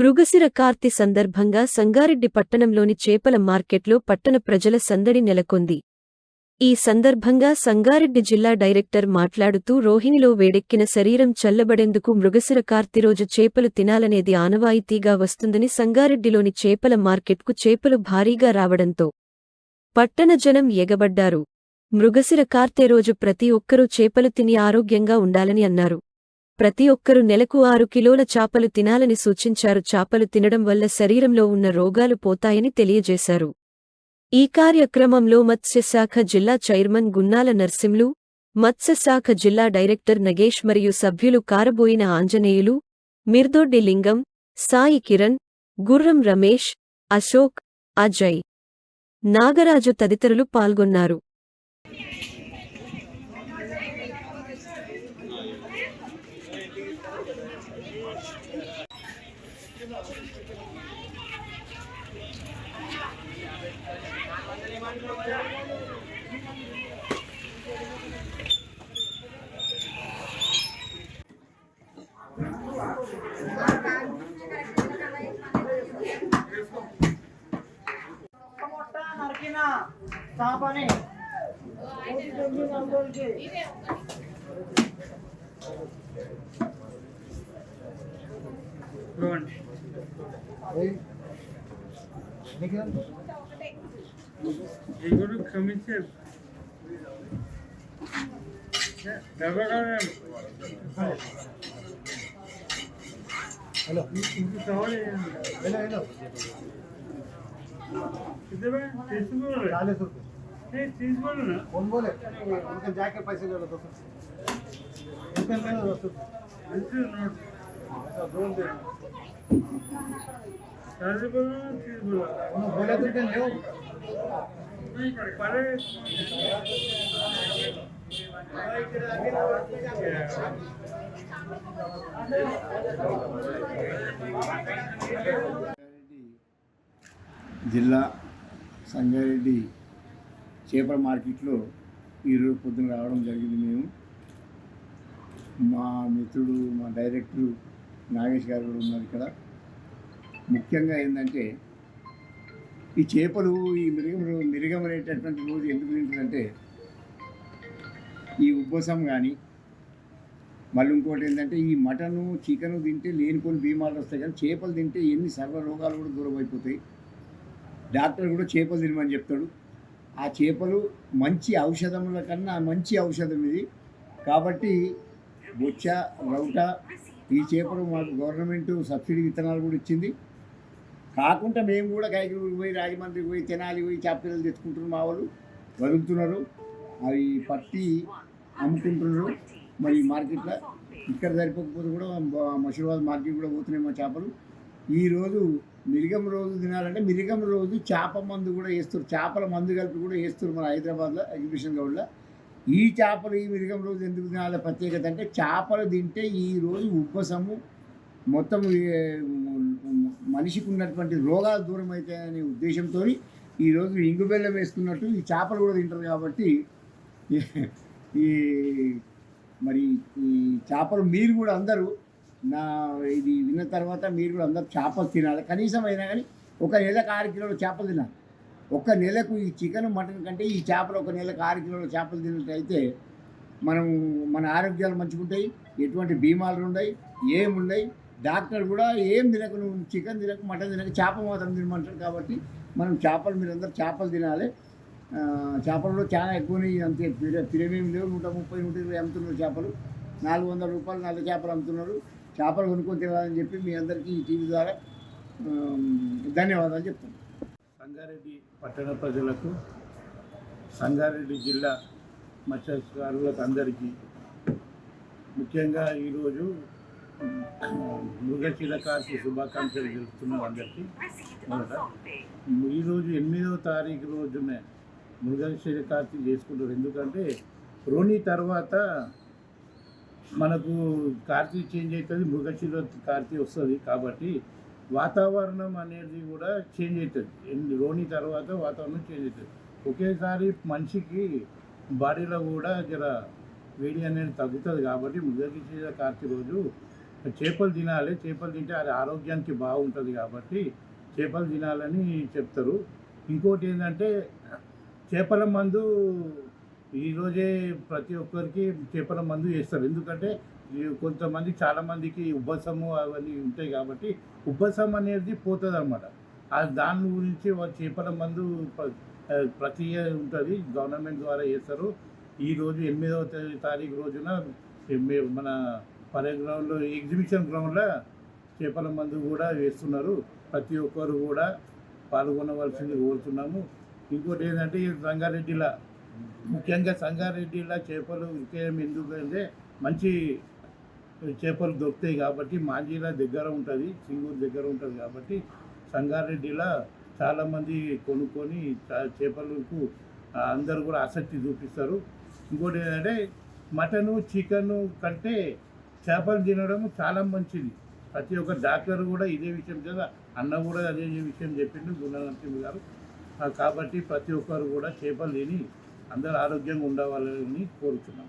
మృగశిర కార్తి సందర్భంగా సంగారెడ్డి పట్టణంలోని చేపల మార్కెట్లో పట్టణ ప్రజల సందడి నెలకొంది. ఈ సందర్భంగా సంగారెడ్డి జిల్లా డైరెక్టర్ మాట్లాడుతూ రోహిణిలో వేడెక్కిన శరీరం చల్లబడేందుకు మృగశిర కార్తి రోజు చేపలు తినాలనేది ఆనవాయితీగా వస్తుందని సంగారెడ్డిలోని చేపల మార్కెట్కు చేపలు భారీగా రావడంతో పట్టణ జనం ఎగబడ్డారు. మృగశిర కార్తె రోజు ప్రతి ఒక్కరూ చేపలు తిని ఆరోగ్యంగా ఉండాలని అన్నారు. ప్రతి ఒక్కరూ నెలకు ఆరు కిలోల చాపలు తినాలని సూచించారు. చాపలు తినడం వల్ల శరీరంలో ఉన్న రోగాలు పోతాయని తెలియజేశారు. ఈ కార్యక్రమంలో మత్స్యశాఖ జిల్లా చైర్మన్ గున్నాల నర్సింలు మత్స్యశాఖ జిల్లా డైరెక్టర్ నగేష్ మరియు సభ్యులు కారబోయిన ఆంజనేయులు మిర్దొడ్డి లింగం సాయి కిరణ్ గుర్రం రమేష్ అశోక్ అజయ్ నాగరాజు తదితరులు పాల్గొన్నారు. చేపని এগুলো কমিছে ব্যবহার హలో কিন্তু चालीस रुपये तीस बोलो ना कौन बोले उनके जाके पैसे ले लो तो उनके ले लो तो बोल दे चालीस बोलो ना तीस बोलो उन्होंने बोला तो क्या ले नहीं पड़े Thank you. జిల్లా సంగారెడ్డి చేపల మార్కెట్లో ఈరోజు పొద్దున రావడం జరిగింది మేము. మా మిత్రుడు మా డైరెక్టరు నాగేష్ గారు కూడా ఉన్నారు ఇక్కడ. ముఖ్యంగా ఏంటంటే ఈ చేపలు ఈ మిరుగములు రో- అనేటటువంటి రోజు ఎందుకు తింటుందంటే ఈ ఉబ్బసం కానీ మళ్ళీ ఇంకోటి ఏంటంటే ఈ మటను చికెను తింటే లేనిపోని బీమాలు వస్తాయి కానీ చేపలు తింటే ఎన్ని సర్వ రోగాలు కూడా దూరం అయిపోతాయి డాక్టర్ కూడా చేపలు తినమని చెప్తాడు. ఆ చేపలు మంచి ఔషధముల కన్నా మంచి ఔషధం ఇది. కాబట్టి బొచ్చ రౌట ఈ చేపలు మాకు గవర్నమెంట్ సబ్సిడీ విత్తనాలు కూడా ఇచ్చింది. కాకుండా మేము కూడా కైకిలూరు పోయి రాజమండ్రి పోయి తెనాలి పోయి చేపలు తెచ్చుకుంటున్నారు మా వాళ్ళు. వదులుతున్నారు. అవి పట్టి అమ్ముకుంటున్నారు. మరి మార్కెట్లో ఇక్కడ సరిపోకపోతే కూడా బ- మషూరాబాద్ మార్కెట్ కూడా పోతున్నాయి మా చేపలు. ఈరోజు మిరిగం రోజు తినాలంటే మిరిగం రోజు చేప మందు కూడా వేస్తారు. చేపల మందు కలిపి కూడా వేస్తారు మన హైదరాబాద్లో ఎగ్జిబిషన్ గ్రౌండ్లో ఈ చేపలు ఈ మిరిగం రోజు ఎందుకు తినాలి? ప్రత్యేకత అంటే చేపలు తింటే ఈరోజు రోజు ఉబ్బసము మొత్తం మనిషికి ఉన్నటువంటి రోగాలు దూరం అవుతాయనే ఉద్దేశంతో ఈరోజు ఇంగు బెల్లం వేసుకున్నట్టు ఈ చేపలు కూడా తింటారు కాబట్టి ఈ మరి ఈ చేపలు మీరు కూడా అందరూ నా ఇది విన్న తర్వాత మీరు కూడా అందరూ చేపలు తినాలి. కనీసం అయినా కానీ ఒక నెలకు ఆరు కిలోల చేపలు తినాలి. ఒక నెలకు ఈ చికెన్ మటన్ కంటే ఈ చేపలు ఒక నెలకు ఆరు కిలోల చేపలు తిన్నట్టయితే మనం మన ఆరోగ్యాలు మంచిగా ఉంటాయి ఎటువంటి బీమాలు ఉన్నాయి ఏమున్నాయి డాక్టర్ కూడా ఏం తినకు నువ్వు చికెన్ తినకు మటన్ తినక చేప మాత్రం తినమంటారు కాబట్టి మనం చేపలు మీరందరూ చేపలు తినాలి. చేపలలో చాలా ఎక్కువనే అంతే పిర- పిరమేం లేవు నూట ముప్పై నూట ఇరవై అమ్ముతున్నారు చేపలు. నాలుగు వందల రూపాయలు నల్ల చేపలు అమ్ముతున్నారు. చేపలు కొనుక్కొని తినాలని చెప్పి మీ అందరికీ ఈ టీవీ ద్వారా ధన్యవాదాలు చెప్తాను సంగారెడ్డి పట్టణ ప్రజలకు సంగారెడ్డి జిల్లా మత్స్యకారులకు అందరికీ ముఖ్యంగా ఈరోజు మృగశిల కార్తీ శుభాకాంక్షలు తెలుపుతున్నాం అందరికీ. మొదట ఈరోజు ఎనిమిదవ తారీఖు రోజునే మృగశిల కార్తీ చేసుకుంటారు. ఎందుకంటే రోని తర్వాత మనకు కార్తీ చేంజ్ అవుతుంది మృగశిర కార్తీ వస్తుంది కాబట్టి వాతావరణం అనేది కూడా చేంజ్ అవుతుంది ఎన్ని రోని తర్వాత వాతావరణం చేంజ్ అవుతుంది ఒకేసారి మనిషికి బాడీలో కూడా జర వేడి అనేది తగ్గుతుంది కాబట్టి మృగశిర కార్తీ రోజు చేపలు తినాలి. చేపలు తింటే అది ఆరోగ్యానికి బాగుంటుంది కాబట్టి చేపలు తినాలని చెప్తారు. ఇంకోటి ఏంటంటే చేపల మందు ఈరోజే ప్రతి ఒక్కరికి చేపల మందు వేస్తారు ఎందుకంటే ఈ కొంతమంది చాలామందికి ఉబ్బసము అవన్నీ ఉంటాయి కాబట్టి ఉబ్బసం అనేది పోతుంది అనమాట దాని గురించి చేపల మందు ప్ర- ప్రతి ఉంటుంది. గవర్నమెంట్ ద్వారా చేస్తారు. ఈరోజు ఎనిమిదవ తారీఖు రోజున మన పరే గ్రౌండ్లో ఎగ్జిబిషన్ గ్రౌండ్లో చేపల మందు కూడా వేస్తున్నారు. ప్రతి ఒక్కరు కూడా పాల్గొనవలసింది కోరుతున్నాము. ఇంకోటి ఏంటంటే రంగారెడ్డిలో ముఖ్యంగా సంగారెడ్డిలో చేపలు విక్రయం ఎందుకంటే మంచి చేపలు దొరుకుతాయి కాబట్టి మాంజీల దగ్గర ఉంటుంది సింగూరు దగ్గర ఉంటుంది కాబట్టి సంగారెడ్డిలో చాలామంది కొనుక్కొని చేపలకు అందరూ కూడా ఆసక్తి చూపిస్తారు. ఇంకోటి ఏంటంటే మటను చికెను కంటే చేపలు తినడం చాలా మంచిది. ప్రతి ఒక్క డాక్టర్ కూడా ఇదే విషయం కదా అన్న కూడా అదే విషయం చెప్పిండు గుణనరసింహ గారు. కాబట్టి ప్రతి ఒక్కరు కూడా చేపలు తిని అందరూ ఆరోగ్యంగా ఉండవాలని కోరుతున్నాం